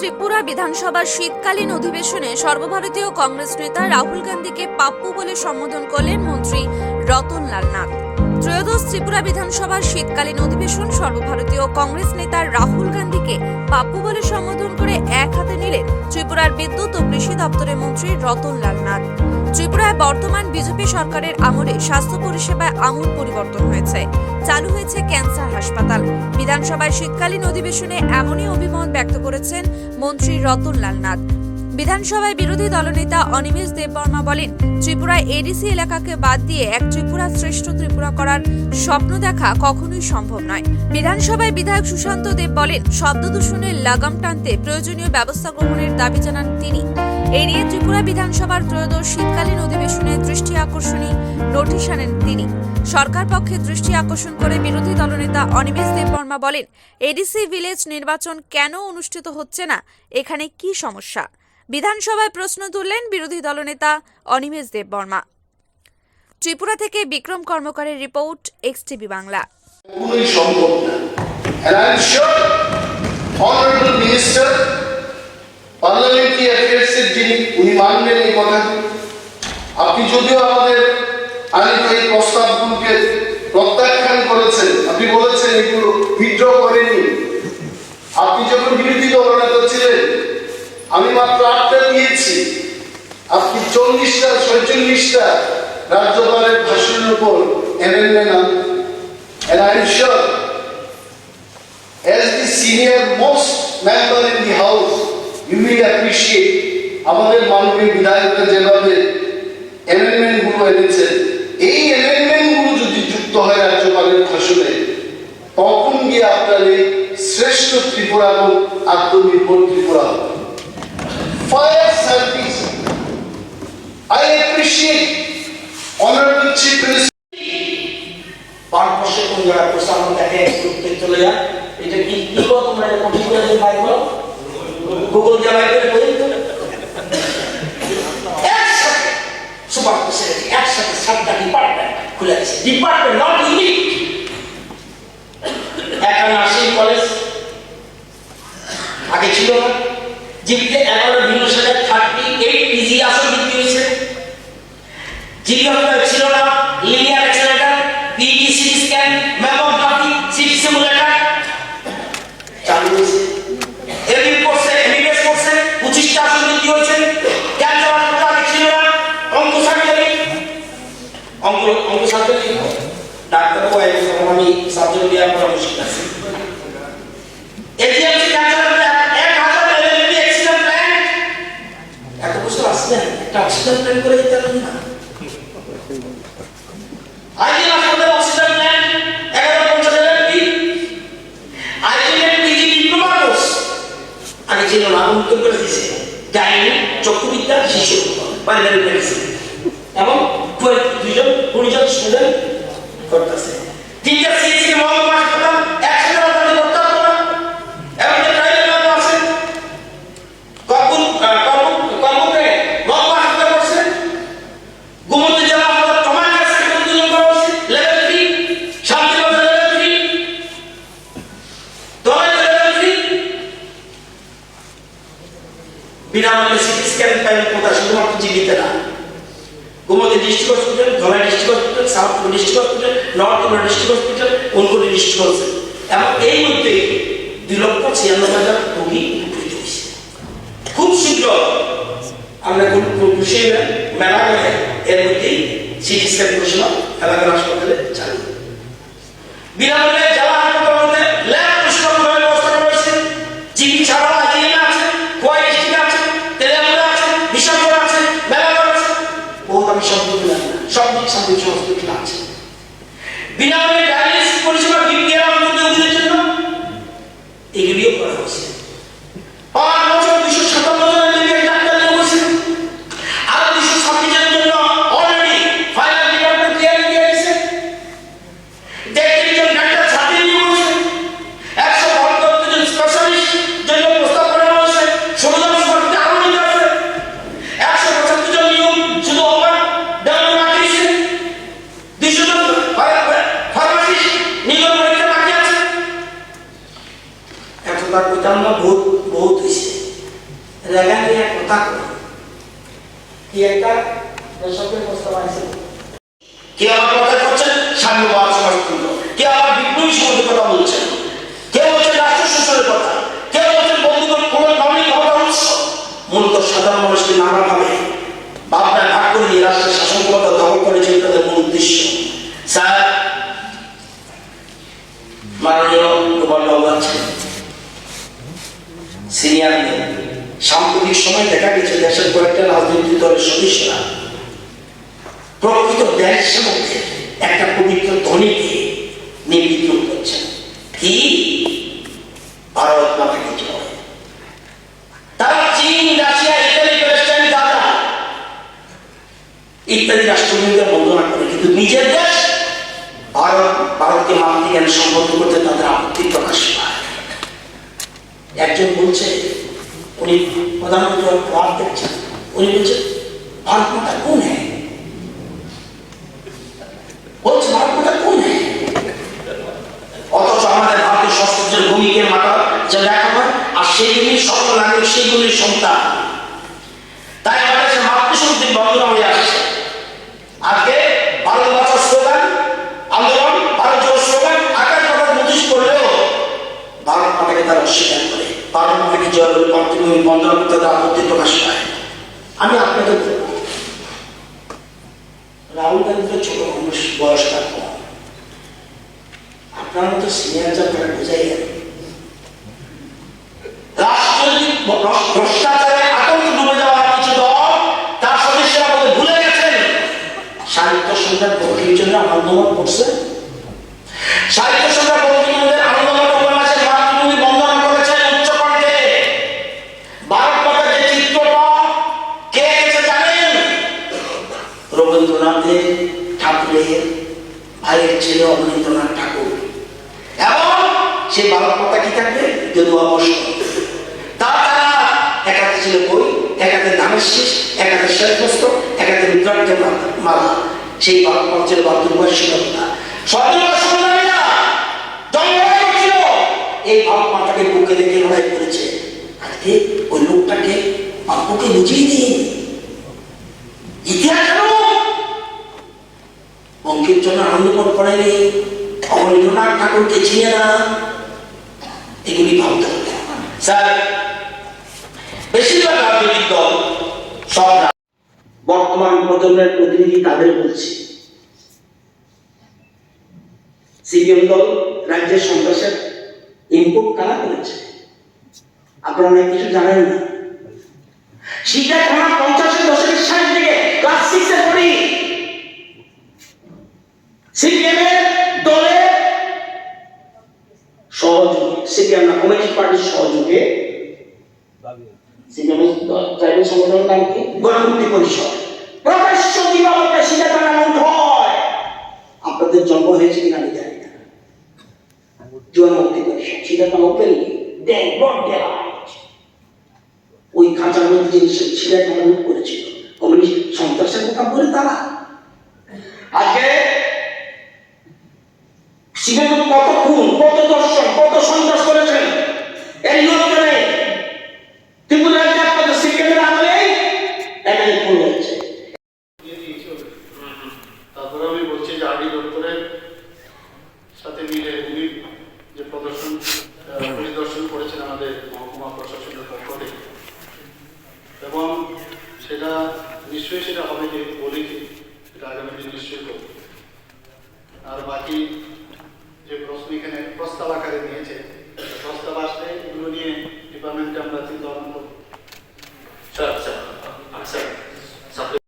ত্রিপুরা বিধানসভার শীতকালীন অধিবেশনে সর্বভারতীয় কংগ্রেস নেতা রাহুল গান্ধীকে পাপ্পু বলে সম্বোধন করলেন মন্ত্রী রতনলাল নাথ। ত্রয়োদশ ত্রিপুরা বিধানসভার শীতকালীন অধিবেশন সর্বভারতীয় কংগ্রেস নেতা রাহুল গান্ধীকে পাপ্পু বলে সম্বোধন করে এক হাতে নিলেন ত্রিপুরার বিদ্যুৎ ও কৃষি দপ্তরের মন্ত্রী রতনলাল নাথ। ত্রিপুরায় বর্তমান বিজেপি সরকারের আমলে স্বাস্থ্য পরিষেবায় আমূল পরিবর্তন হয়েছে। চালু হয়েছে ক্যান্সার হাসপাতাল। বিধানসভায় শীতকালীন অধিবেশনে এমনই অভিমত ব্যক্ত করেছেন মন্ত্রী রতনলাল নাথ। বিধানসভায় বিরোধী দলনেতা অনিমেষ দেববর্মা বলেন, ত্রিপুরায় এডিসি এলাকাকে বাদ দিয়ে এক ত্রিপুরা শ্রেষ্ঠ ত্রিপুরা করার স্বপ্ন দেখা কখনোই সম্ভব নয়। বিধানসভায় বিধায়ক সুশান্ত দেব বলেন, শব্দ দূষণের লাগাম টানতে প্রয়োজনীয় ব্যবস্থা গ্রহণের দাবি জানান তিনি। এই নিয়ে ত্রিপুরা বিধানসভার ত্রয়োদশ শীতকালীন অধিবেশনে দৃষ্টি আকর্ষণী নোটিশ আনেন তিনি। সরকার পক্ষে দৃষ্টি আকর্ষণ করে বিরোধী দলনেতা অনিমেষ দেববর্মা বলেন, এডিসি ভিলেজ নির্বাচন কেন অনুষ্ঠিত হচ্ছে না? এখানে কি সমস্যা? বিধানসভায় প্রশ্ন তুললেন বিরোধী দলনেতা অনিমেষ দেববর্মা ত্রিপুরা থেকে Bikram কর্মকারের report, X TV Bangla. Affairs এর যিনি উনি মানবেন এই কথা। আপনি যদিও আমাদের আনিত এই প্রস্তাবগুলোকে প্রত্যাখ্যান করেছেন আপনি বলেছেন এগুলো বিদ্র করেননি আপনি যখন বিরোধী দলনেতা ছিলেন আমি মাত্র আটটা দিয়েছি। আপনি চল্লিশটা ছয়চল্লিশটা রাজ্যপালের ভাষণের উপর অ্যামেন্ডমেন্ট আনতেন And I'm sure, as the senior most member in the house, আমাদের মাননীয় বিধায়করা যেভাবে এই যদি যুক্ত হয় রাজ্যপালের ভাষণে, তখন গিয়ে আপনার শ্রেষ্ঠ ত্রিপুরা এবং আত্মনির্ভর ত্রিপুরা হবে। খুলে গেছে ডিপার্টমেন্ট নট ইউনিট একটা নার্সিং কলেজ আগে ছিল না। এগারো ভিন্ন সাথে থার্টি এইট পিজি আসন বৃদ্ধি হয়েছে জিবি ছিল না। ডাক্তার বয় যখন আমি পরামর্শ আছে। এজিএমসি ক্যান্সার এক বছর আসছে একটা অক্সিজেন করে প্ল্যান্ট না। উত্তর করে দিয়েছে, গাইনি, চক্ষুবিদ্যা শিশু এবং দুইজন কুড়িজন স্টুডেন্ট বিনামূল্যে সিটি স্ক্যান শুধুমাত্র না। District hospital, Dhalai district hospital, south district hospital, north district hospital, Unakoti district hospital. এবং এই মধ্যে দুই লক্ষ ছিয়ানব্বই হাজার রোগী উপকৃত হয়েছে। খুব শীঘ্র আমরা খুশি মেলা করে এর মধ্যেই সিটি স্ক্যান পরিষেবা এলাকার হাসপাতালে চালু। বিনামূল্যে দিকে জানি না সব দিক শান্তি হসপিটাল না বহুত বহুত হয়েছে রেগা নিয়ে কথা কি একটা বেসরকারি প্রস্তাব আছে কে আবার কথা করছেন স্বাধীনবাদ সমাজতন্ত্র কে আবার বিপ্লবী সমাজের কথা বলছেন কে বলছেন রাষ্ট্র শোষণের কথা? কে বলছেন বন্ধুগণ কোন নবীন ক্ষমতা উৎস? মূলত সাধারণ মানুষকে নানাভাবে ভাবনা ভাগ করে দিয়ে রাষ্ট্রের শাসন ক্ষমতা দখল করেছিল তাদের মূল উদ্দেশ্য। স্যার, মাননীয় গোপালবাবু আছেন। সিনিয়র সাম্প্রতিক সময় দেখা গেছে দেশের কয়েকটা রাজনৈতিক দলের সদস্যরা প্রকৃত দেশ সম্বন্ধে একটা পবিত্র ধ্বনিকে নিয়ে বিদ্রোহ করছেন। কি? ভারত মাতাকে জয়। তারা চীন, রাশিয়া ইত্যাদি প্যালেস্টাইন গাজা ইত্যাদি রাষ্ট্রগুলিকে বন্দনা করে, কিন্তু নিজের দেশ ভারত, ভারতকে মাতৃজ্ঞান সম্বোধন করতে তাদের আপত্তি প্রকাশ পায় একজন বলছে, উনি প্রধানমন্ত্রী ওয়ার্ড দেখছেন উনি বলছে আত্মাটা কোন হ্যাঁ বলছে আত্মাটা কোন হ্যাঁ অথচ আমাদের ভারতীয় সংস্কৃতির ভূমিকে মাতা যা দেখা হয় আর সেইগুলি সকল নাগরিক, সেইগুলির সন্তান তাই আমাদের সে মাতৃশক্তির বন্দনা হয়ে আসছে আজকে ভারত বাঁচার স্লোগান আন্দোলন ভারত জোড় স্লোগান আকাশ কথা নোটিশ করলেও ভারত মাতাকে তারা অস্বীকার করে ভারত মাতাকে জয় বন্দনা আপত্তি প্রকাশ পায়। আমি আপনাকে রাহুল গান্ধী তো ছোট মানুষ বয়সটা কম আপনার মতো সিনিয়র যা তারা বোঝাই শীষ একাতে শেষ বস্ত্র একাতে রুদ্রাক্ষের মালা সেই সংগ্রামীরা জঙ্গলে ছিল এই মাতাকে বুকে রেখে লড়াই করেছে। আজকে ওই লোকটাকে বাপুকে বুঝিয়ে দিন ইতিহাস জানো? বঙ্কিম জন্য আনন্দপন করেনি অমরনাথ ঠাকুরকে চিনে না। এগুলি ভাবতে হবে। স্যার, বেশিরভাগ রাজনৈতিক দল বর্তমান প্রজন্মের প্রতিনিধি তাদের বলছে। সিপিএম দল রাজ্যের সন্ত্রাসের ইনপুট কারা করেছে? আপনারা অনেক কিছু জানেন না। শিক্ষা খানা পঞ্চাশের দশকের ষাট থেকে ক্লাস সিক্সে পড়ি সিপিএমের দলে সহযোগী, সিপিএম না, কমিউনিস্ট পার্টির সহযোগে সিপিএমের ট্রাইবাল সংগঠনের নাম কি? গণমুক্তি পরিষদ। প্রকাশ্য দিবালোকে শিকার বানানো হয় আপনাদের জন্ম হয়েছে কিনা আমি জানি না। জোয়ান মুক্তি পরিষদ সেটা দেন ব্রড ওই মধ্যে করেছিল কমিউনিস্ট সন্ত্রাসের তারা। আজকে কত খুন কত দর্শন কত সন্ত্রাস করেছেন? এর লোক সেটা নিশ্চয়ই সেটা হবে যে বলেছি সেটা আগামী নিশ্চয়ই করব। আর বাকি যে প্রশ্ন এখানে প্রস্তাব আকারে নিয়েছে প্রস্তাব আসলে এগুলো নিয়ে ডিপার্টমেন্টে আমরা চিন্তা ভাবনা করব। আচ্ছা আচ্ছা